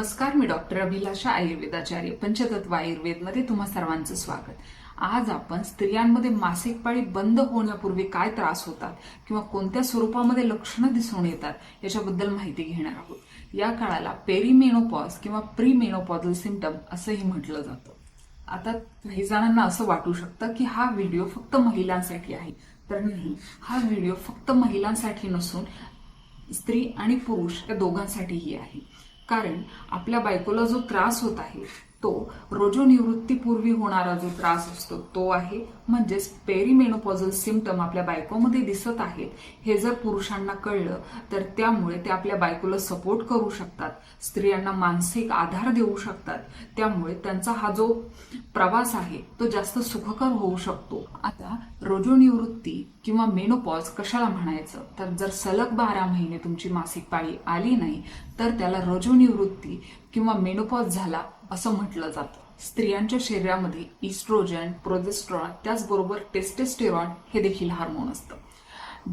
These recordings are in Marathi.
नमस्कार मी डॉक्टर अभिलाषा आयुर्वेदाचार्य पंचतत्व आयुर्वेदमध्ये तुम्हा सर्वांचं स्वागत. आज आपण स्त्रियांमध्ये मासिक पाळी बंद होण्यापूर्वी काय त्रास होतात किंवा कोणत्या स्वरूपामध्ये लक्षणं दिसून येतात याच्याबद्दल माहिती घेणार आहोत. या काळाला पेरीमेनोपॉज किंवा प्रीमेनोपॉजल सिम्पटम सिमटम असंही म्हटलं जातं. आता काही जणांना असं वाटू शकतं की हा व्हिडिओ फक्त महिलांसाठी आहे. तर नाही हा व्हिडिओ फक्त महिलांसाठी नसून स्त्री आणि पुरुष या दोघांसाठीही आहे. कारण आपल्या बायकोला जो त्रास होत आहे तो रोजोनिवृत्तीपूर्वी होणारा जो त्रास असतो तो आहे. म्हणजेच पेरिमेनोपॉझल सिमटम आपल्या बायकोमध्ये दिसत आहेत. हे जर पुरुषांना कळलं तर त्यामुळे ते आपल्या बायकोला सपोर्ट करू शकतात. स्त्रियांना मानसिक आधार देऊ शकतात. त्यामुळे त्यांचा हा जो प्रवास आहे तो जास्त सुखकर होऊ शकतो. आता रोजोनिवृत्ती किंवा मेनोपॉज कशाला म्हणायचं? तर जर सलग बारा महिने तुमची मासिक पाळी आली नाही तर त्याला रजोनिवृत्ती किंवा मेनोपॉज झाला असं म्हटलं जातं. स्त्रियांच्या शरीरामध्ये इस्ट्रोजन प्रोजेस्ट्रॉन त्याचबरोबर टेस्टेस्टेरॉन हे देखील हार्मोन असतं.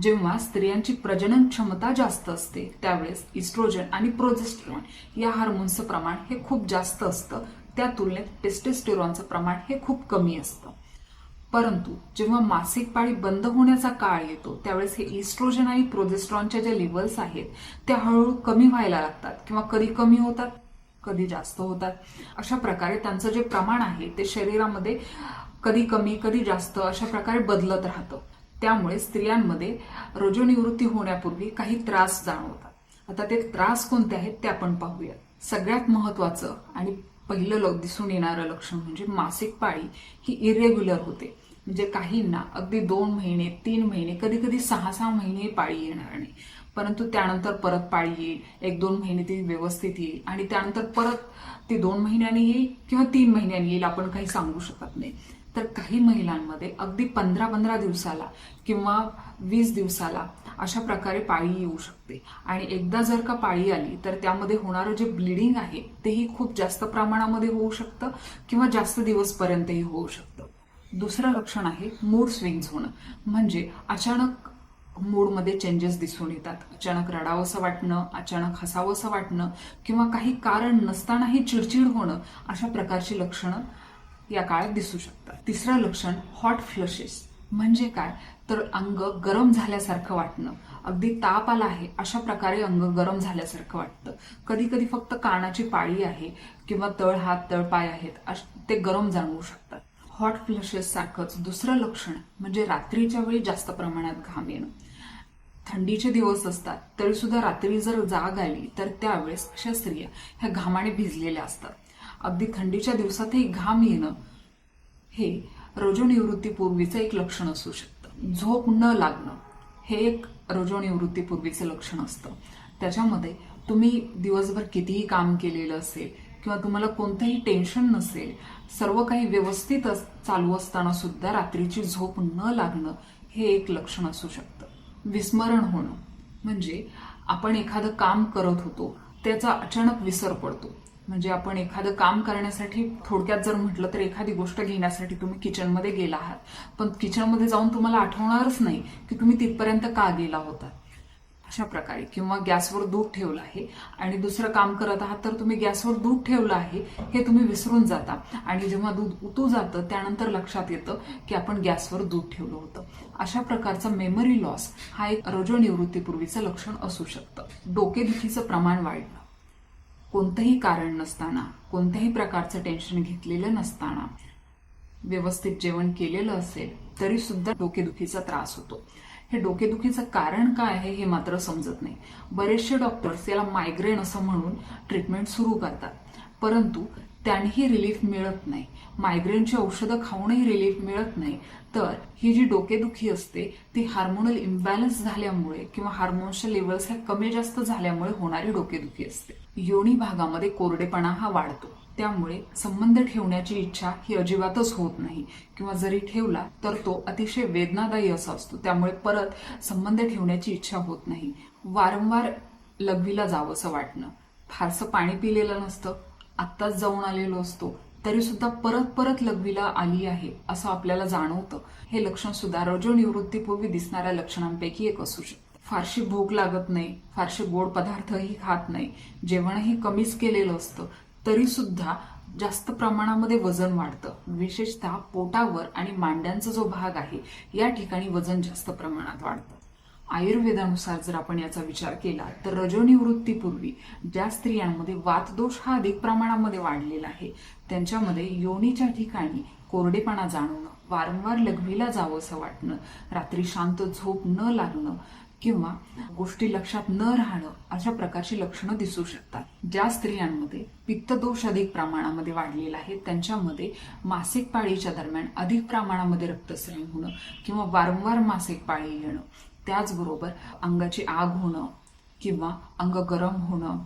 जेव्हा स्त्रियांची प्रजनन क्षमता जास्त असते त्यावेळेस इस्ट्रोजन आणि प्रोजेस्टेरॉन या हार्मोनचं प्रमाण हे खूप जास्त असतं. त्या तुलनेत टेस्टेस्टेरॉनचं प्रमाण हे खूप कमी असतं. परंतु जेव्हा मासिक पाळी बंद होण्याचा काळ येतो त्यावेळेस हे इस्ट्रोजन आणि प्रोजेस्ट्रॉनच्या ज्या लेवल्स आहेत त्या हळूहळू कमी व्हायला लागतात किंवा कधी कमी होतात? कधी जास्त होतात अशा प्रकारे त्यांचं जे प्रमाण आहे ते शरीरामध्ये कधी कमी कधी जास्त अशा प्रकारे बदलत राहतं. त्यामुळे स्त्रियांमध्ये रोजनिवृत्ती होण्यापूर्वी काही त्रास जाणवतात. आता ते त्रास कोणते आहेत ते आपण पाहूया सगळ्यात महत्वाचं आणि पहिलं ल- दिसून येणारं लक्षण म्हणजे मासिक पाळी ही इरेग्युलर होते. म्हणजे काहींना अगदी दोन महिने तीन महिने कधी कधी सहा सहा महिने पाळी येणार नाही. परंतु त्यानंतर परत पाळी येईल. एक दोन महिने ती व्यवस्थित येईल. आणि त्यानंतर परत ती दोन महिन्यांनी येईल किंवा तीन महिन्यांनी येईल आपण काही सांगू शकत नाही. तर काही महिलांमध्ये अगदी पंधरा पंधरा दिवसाला किंवा वीस दिवसाला अशा प्रकारे पाळी येऊ शकते. आणि एकदा जर का पाळी आली तर त्यामध्ये होणारं जे ब्लिडिंग आहे तेही खूप जास्त प्रमाणामध्ये होऊ शकतं किंवा जास्त दिवसपर्यंतही होऊ शकतं. दुसरं लक्षण आहे मूड स्विंग्स होणं. म्हणजे अचानक मूडमध्ये चेंजेस दिसून येतात. अचानक रडावंसं वाटणं अचानक हसावंसं वाटणं किंवा काही कारण नसतानाही चिडचिड होणं अशा प्रकारची लक्षणं या काळात दिसू शकतात. तिसरं लक्षण हॉट फ्लशेस म्हणजे काय? तर अंग गरम झाल्यासारखं वाटणं. अगदी ताप आला आहे अशा प्रकारे अंग गरम झाल्यासारखं वाटतं. कधी कधी फक्त कानाची पाळी आहे किंवा तळ हात तळ पाय आहेत अश- ते गरम जाणवू शकतात. हॉट फ्लशेस सारखंच दुसरं लक्षण म्हणजे रात्रीच्या वेळी जास्त प्रमाणात घाम येणं. थंडीचे दिवस असतात तरी सुद्धा रात्री जर जाग आली तर त्यावेळेस अशा स्त्रिया ह्या घामाने भिजलेल्या असतात. अगदी थंडीच्या दिवसातही घाम येणं हे रजोनिवृत्तीपूर्वीचं एक लक्षण असू शकतं. झोप न लागणं हे एक रजोनिवृत्तीपूर्वीचं लक्षण असतं. त्याच्यामध्ये तुम्ही दिवसभर कितीही काम केलेलं असेल किंवा तुम्हाला कोणतंही टेन्शन नसेल सर्व काही व्यवस्थित चालू असताना सुद्धा रात्रीची झोप न लागणं हे एक लक्षण असू शकतं. विस्मरण होणं. म्हणजे आपण एखादं काम करत होतो त्याचा अचानक विसर पडतो. म्हणजे आपण एखादं काम करण्यासाठी थोडक्यात जर म्हटलं तर एखादी गोष्ट घेण्यासाठी तुम्ही किचनमध्ये गेला आहात. पण किचनमध्ये जाऊन तुम्हाला आठवणारच नाही की तुम्ही तिथपर्यंत का गेला होता. अशा प्रकारे किंवा गॅसवर दूध ठेवलं आहे आणि दुसरं काम करत आहात तर तुम्ही गॅसवर दूध ठेवलं आहे हे तुम्ही विसरून जाता. आणि जेव्हा दूध उतू जातं त्यानंतर लक्षात येतं की आपण गॅसवर दूध ठेवलं होतं. अशा प्रकारचा मेमरी लॉस हा एक रजोनिवृत्तीपूर्वीचं लक्षण असू शकतं. डोकेदुखीचं प्रमाण वाढणं कोणतंही कारण नसताना कोणत्याही प्रकारचं टेन्शन घेतलेलं नसताना व्यवस्थित जेवण केलेलं असेल तरी सुद्धा डोकेदुखीचा त्रास होतो. हे डोकेदुखीचं कारण काय आहे हे मात्र समजत नाही. बरेचसे डॉक्टर्स याला मायग्रेन असं म्हणून ट्रीटमेंट सुरू करतात. परंतु त्यांनीही रिलीफ मिळत नाही. मायग्रेनची औषधं खाऊनही रिलीफ मिळत नाही. तर ही जी डोकेदुखी असते ती हार्मोनल इम्बॅलन्स झाल्यामुळे किंवा हार्मोन्सच्या लेवल्स ह्या कमी जास्त झाल्यामुळे होणारी डोकेदुखी असते. योनी भागामध्ये कोरडेपणा हा वाढतो. त्यामुळे संबंध ठेवण्याची इच्छा ही अजिबातच होत नाही. किंवा जरी ठेवला तर तो अतिशय वेदनादायी असा असतो. त्यामुळे परत संबंध ठेवण्याची इच्छा होत नाही. वारंवार लघवीला जावंसं वाटणं. फारसं पाणी पिलेलं नसतं. आत्ताच जाऊन आलेलो असतो. तरी सुद्धा परत परत लघवीला आली आहे असं आपल्याला जाणवतं. हे लक्षण सुद्धा रजोनिवृत्तीपूर्वी दिसणाऱ्या लक्षणांपैकी एक असू शकतं. फारशी भूक लागत नाही. फारसे गोड पदार्थही खात नाही. जेवणही कमीच केलेलं असतं. तरी सुद्धा जास्त प्रमाणामध्ये वजन वाढतं. विशेषतः पोटावर आणि मांड्यांचा जो भाग आहे या ठिकाणी वजन जास्त प्रमाणात वाढतं. आयुर्वेदानुसार जर आपण याचा विचार केला तर रजोनिवृत्तीपूर्वी ज्या स्त्रियांमध्ये वातदोष हा अधिक प्रमाणामध्ये वाढलेला आहे त्यांच्यामध्ये योनीच्या ठिकाणी कोरडेपणा जाणवणं वारंवार लघवीला जावंसं वाटणं रात्री शांत झोप न लागणं किंवा गोष्टी लक्षात न राहणं अशा प्रकारची लक्षणं दिसू शकतात. ज्या स्त्रियांमध्ये पित्तदोष अधिक प्रमाणामध्ये वाढलेला आहे त्यांच्यामध्ये मासिक पाळीच्या दरम्यान अधिक प्रमाणामध्ये रक्तस्राव होणं किंवा वारंवार मासिक पाळी येणं त्याचबरोबर अंगाची आग होणं किंवा अंग गरम होणं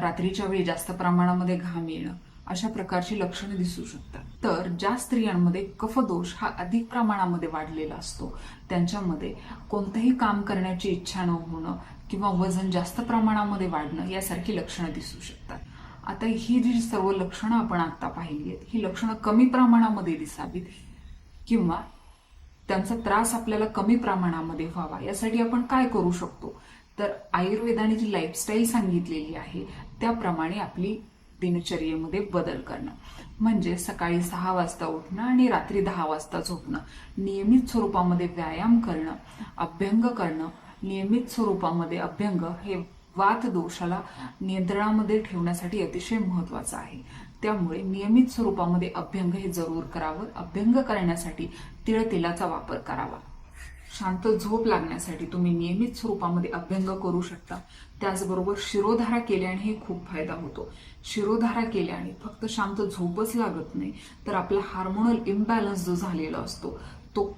रात्रीच्या वेळी जास्त प्रमाणामध्ये घाम येणं अशा प्रकारची लक्षणं दिसू शकतात. तर ज्या स्त्रियांमध्ये कफदोष हा अधिक प्रमाणामध्ये वाढलेला असतो त्यांच्यामध्ये कोणतंही काम करण्याची इच्छा न होणं किंवा वजन जास्त प्रमाणामध्ये वाढणं यासारखी लक्षणं दिसू शकतात. आता ही जी सर्व लक्षणं आपण आता पाहिली आहेत ही लक्षणं कमी प्रमाणामध्ये दिसावीत किंवा त्यांचा त्रास आपल्याला कमी प्रमाणामध्ये व्हावा यासाठी आपण काय करू शकतो? तर आयुर्वेदाने जी लाईफस्टाईल सांगितलेली आहे त्याप्रमाणे आपली दिनचर्येमध्ये बदल करणं. म्हणजे सकाळी सहा वाजता उठणं आणि रात्री दहा वाजता झोपणं. नियमित स्वरूपामध्ये व्यायाम करणं अभ्यंग करणं. नियमित स्वरूपामध्ये अभ्यंग हे वात दोषाला नियंत्रणामध्ये ठेवण्यासाठी अतिशय महत्वाचं आहे. त्यामुळे नियमित स्वरूपामध्ये अभ्यंग हे जरूर करावं. अभ्यंग करण्यासाठी तिळ तेलाचा वापर करावा. शांत झोप लागण्यासाठी तुम्ही नियमित स्वरूपामध्ये अभ्यंग करू शकता. त्याचबरोबर शिरोधारा केल्यानेही खूप फायदा होतो. शिरोधारा केल्याने फक्त शांत झोपच लागत नाही तर आपला हार्मोनल इम्बॅलन्स जो झालेला असतो तो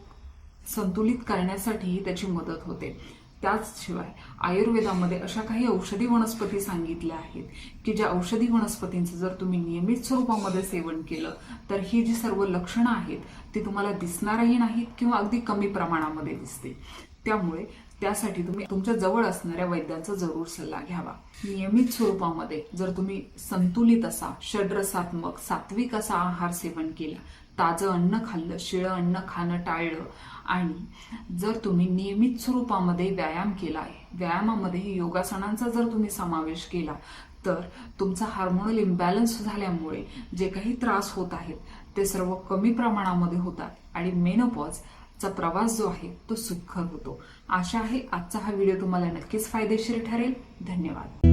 संतुलित करण्यासाठीही त्याची मदत होते. त्याचशिवाय आयुर्वेदामध्ये अशा काही औषधी वनस्पती सांगितल्या आहेत की ज्या औषधी वनस्पतींचं जर तुम्ही नियमित स्वरूपामध्ये सेवन केलं तर ही जी सर्व लक्षणं आहेत ती तुम्हाला दिसणारही नाहीत किंवा अगदी कमी प्रमाणामध्ये दिसते त्यामुळे त्यासाठी तुम्ही तुमच्या जवळ असणाऱ्या वैद्यांचा जरूर सल्ला घ्यावा. नियमित स्वरूपामध्ये जर तुम्ही संतुलित असा षड्रसात्मक सात्विक असा आहार सेवन केला ताजं अन्न खाल्लं शिळं अन्न खाणं टाळलं. आणि जर तुम्ही नियमित स्वरूपामध्ये व्यायाम केला आहे व्यायामामध्ये योगासनांचा जर तुम्ही समावेश केला तर तुमचा हार्मोनल इम्बॅलन्स झाल्यामुळे जे काही त्रास होत आहेत ते सर्व कमी प्रमाणामध्ये होतात आणि मेनोपॉजचा प्रवास जो आहे तो सुखकर होतो. आशा आहे आजचा हा व्हिडिओ तुम्हाला नक्कीच फायदेशीर ठरेल. धन्यवाद.